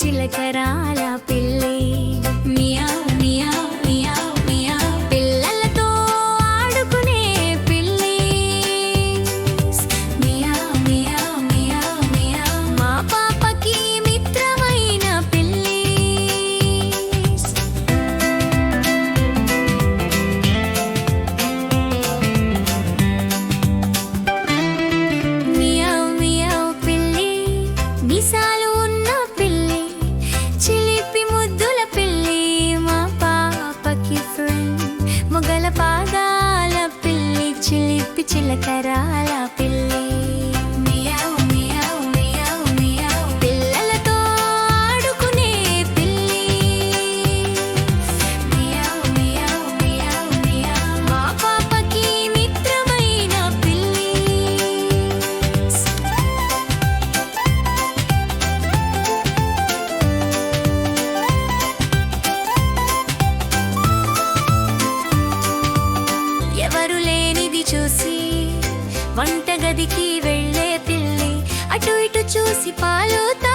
చిలకరాల పాదాల పిల్లి చిలిపి చిలకరాల పిల్లి ఎక్కడికి వెళ్ళే పిల్లి? అటు ఇటు చూసి పాలవుతా